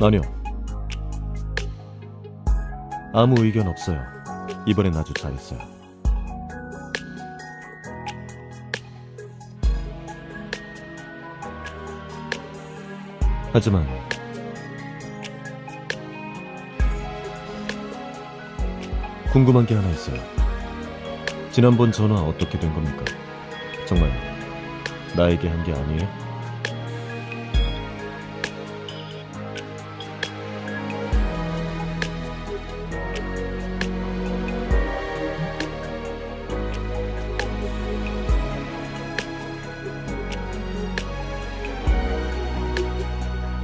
아니요. 아무 의견 없어요. 이번엔 아주 잘했어요. 하지만 궁금한 게 하나 있어요. 지난번 전화 어떻게 된 겁니까? 정말 나에게 한 게 아니에요?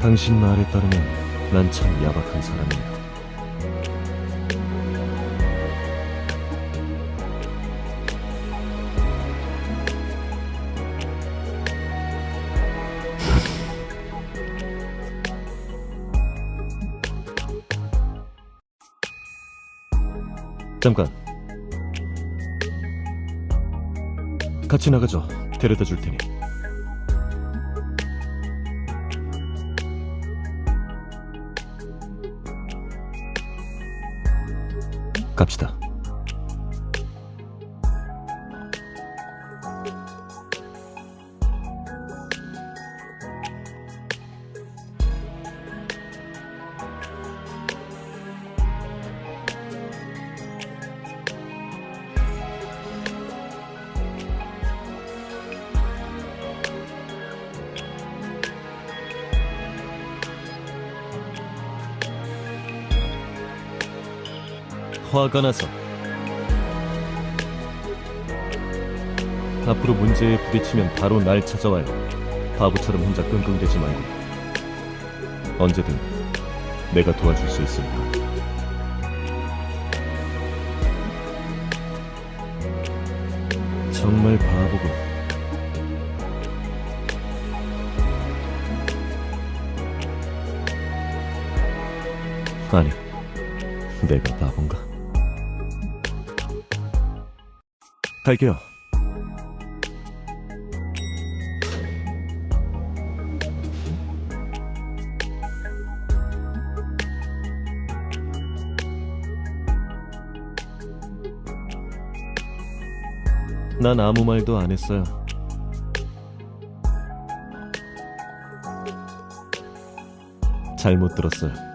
당신 말에 따르면 난 참 야박한 사람이에요. 잠깐. 같이 나가죠. 데려다 줄 테니. 갑시다. 화가 나서 앞으로 문제에 부딪히면 바로 날 찾아와요. 바보처럼 혼자 끙끙대지 말고 언제든 내가 도와줄 수 있으니까. 정말 바보고 아니 내가 바본가? 갈게요. 난 아무 말도 안 했어요. 잘못 들었어요.